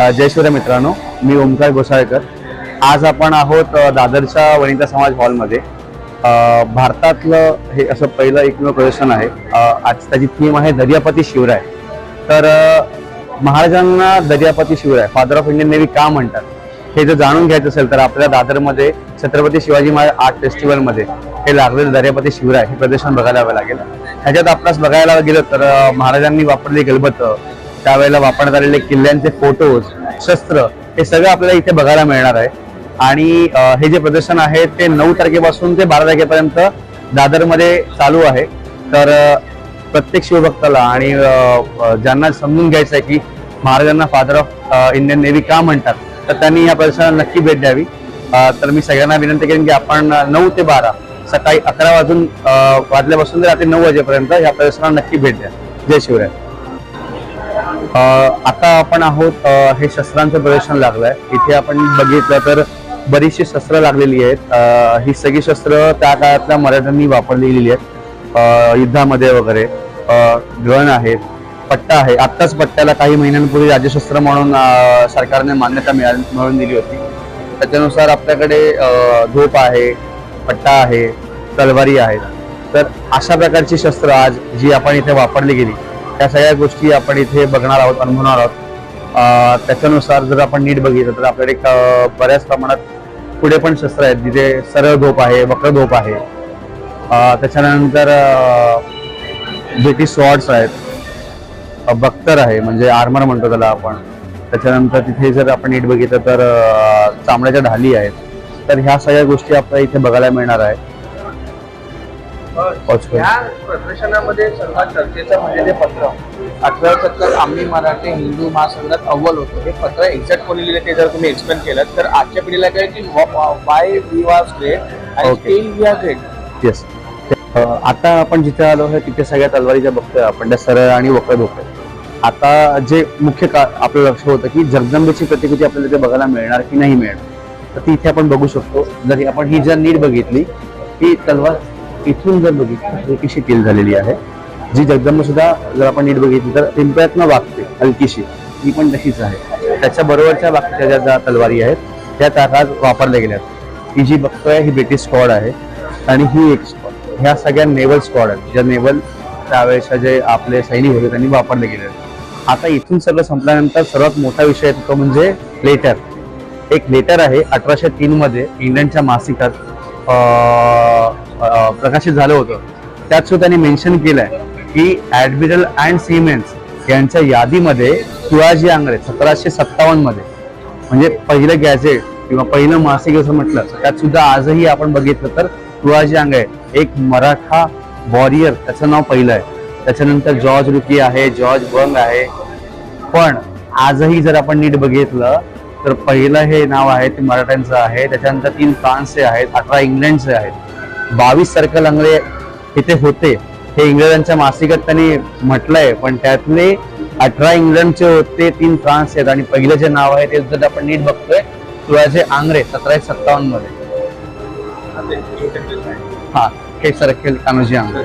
अ, जय शिवराय मित्रांनो मी ओमकार गोसाळकर. आज आपण आहोत दादरच्या वनिता समाज हॉलमध्ये. भारतातलं हे असं पहिलं एकमेव प्रदर्शन आहे. आज त्याची थीम आहे दर्यापती शिवराय. तर महाराजांना दर्यापती Shivrai father of Indian navy का म्हणतात? हे जर जाणून घ्यायचं असेल तर आपल्या दादरमध्ये छत्रपती शिवाजी महाराज आर्ट फेस्टिवलमध्ये हे लागलेलं दर्यापती शिवराय हे प्रदर्शन बघायला लागेल. ह्याच्यात आपणास बघायला गेलं तर महाराजांनी वापरली गलबत त्यावेळेला वापरण्यात आलेले किल्ल्यांचे फोटोज शस्त्र हे सगळं आपल्याला इथे बघायला मिळणार आहे. आणि हे जे प्रदर्शन आहे ते नऊ तारखेपासून ते बारा तारखेपर्यंत दादरमध्ये चालू आहे. तर प्रत्येक शिवभक्ताला आणि ज्यांना समजून घ्यायचं आहे की महाराजांना फादर ऑफ इंडियन नेव्ही का म्हणतात तर त्यांनी या प्रदर्शनाला नक्की भेट द्यावी. तर मी सगळ्यांना विनंती करेन की आपण नऊ ते बारा सकाळी अकरा वाजून वाजल्यापासून ते रात्री नऊ वाजेपर्यंत या प्रदर्शनाला नक्की भेट द्या. जय शिवराय. आता आपण आहोत हे शस्त्रांचं प्रदर्शन लागलंय. इथे आपण बघितलं तर बरीचशी शस्त्र लागलेली आहेत. ही सगळी शस्त्र त्या काळातल्या मराठ्यांनी वापरलेली आहेत. युद्धामध्ये वगैरे. गण आहेत पट्टा आहे. आत्ताच पट्ट्याला काही महिन्यांपूर्वी राज्यशस्त्र म्हणून सरकारने मान्यता मिळा मिळवून दिली होती. त्याच्यानुसार आपल्याकडे अ, झोप आहे पट्टा आहे तलवारी आहेत. तर अशा प्रकारची शस्त्र आज जी आपण इथे वापरली गेली त्या सगळ्या गोष्टी आपण इथे बघणार आहोत अनुभवणार आहोत. त्याच्यानुसार जर आपण नीट बघितलं तर आपल्याकडे बऱ्याच प्रमाणात पुढे पण शस्त्र आहेत जिथे सरळ धोप आहे वक्र धोप आहे. त्याच्यानंतर त्याच्यानंतर ब्रिटिश स्वॉर्ड्स आहेत बख्तर आहे म्हणजे आर्मर म्हणतो त्याला आपण. त्याच्यानंतर तिथे जर आपण नीट बघितलं तर चामड्याच्या ढाली आहेत. तर ह्या सगळ्या गोष्टी आपल्याला इथे बघायला मिळणार आहे. या प्रदर्शनामध्ये सर्वात चर्चेचं म्हणजे ते पत्र. अठरा सत्तर आम्ही मराठी हिंदू महासंघात अव्वल होतो. हे पत्र एक्झॅक्ट कोणी लिहिलं ते जर तुम्ही एक्सप्लेन केलं तर आजच्या पिढीला काय की वाय वी वॉज ग्रेट आणि. Still we are great yes आता आपण जिथे आलो आहे तिथे सगळ्या तलवारीच्या बघतोय आपण त्या सरळ आणि वक्र धोक आता जे मुख्य का आपलं लक्ष होतं की जगदंबेची प्रतिकृती आपल्याला इथे बघायला मिळणार की नाही मिळणार. तर ती इथे आपण बघू शकतो. जर आपण ही जर नीट बघितली ही तलवार इथून जर बघितलं तर तेल झालेली आहे. जी जगदंब सुद्धा जर आपण नीट बघितली तर पिंपळ्यातनं वागते हलकीशी. ती पण तशीच आहे. त्याच्याबरोबरच्या बाकीच्या ज्या ज्या तलवारी आहेत त्या त्या वापरल्या गेल्या आहेत ही जी बघतोय ही ब्रिटिश स्क्वॉड आहे. आणि ही एक स्क्वॉड. ह्या सगळ्या नेव्हल स्क्वॉड आहेत ज्या नेव्हल त्यावेळेच्या जे आपले सैनिक होते त्यांनी वापरले गेले आहेत. आता इथून सगळं संपल्यानंतर सर्वात मोठा विषय तो म्हणजे लेटर. एक लेटर आहे अठराशे तीनमध्ये इंग्लंडच्या मासिकात प्रकाशित झालं होतं. त्यात सुद्धा त्यांनी मेन्शन केलंय की ऍडमिरल अँड सिमेन्स यांच्या यादीमध्ये तुळाजी आंग्रे सतराशे सत्तावन्नमध्ये म्हणजे पहिलं गॅझेट किंवा पहिलं मासिक असं म्हटलं त्यात सुद्धा आजही आपण बघितलं तर तुळाजी आंग्रे एक मराठा वॉरियर त्याचं नाव पहिलं आहे. त्याच्यानंतर जॉर्ज रुकी आहे जॉर्ज बंग आहे. पण आजही जर आपण नीट बघितलं तर पहिलं हे नाव आहे ते मराठ्यांचं आहे. त्याच्यानंतर तीन फ्रान्सचे आहेत अठरा इंग्लंडचे आहेत. बावीस सर्कल अंगळे इथे होते. हे इंग्रजांच्या मासिकात त्यांनी म्हटलंय पण त्यातले अठरा इंग्लंडचे होते तीन फ्रान्सचे आहेत. आणि पहिलं जे नाव आहे ते जर आपण नीट बघतोय. शिवाजी आंग्रे सतराशे सत्तावन्नमध्ये हा हे सर्कल कान्होजी आंग्रे.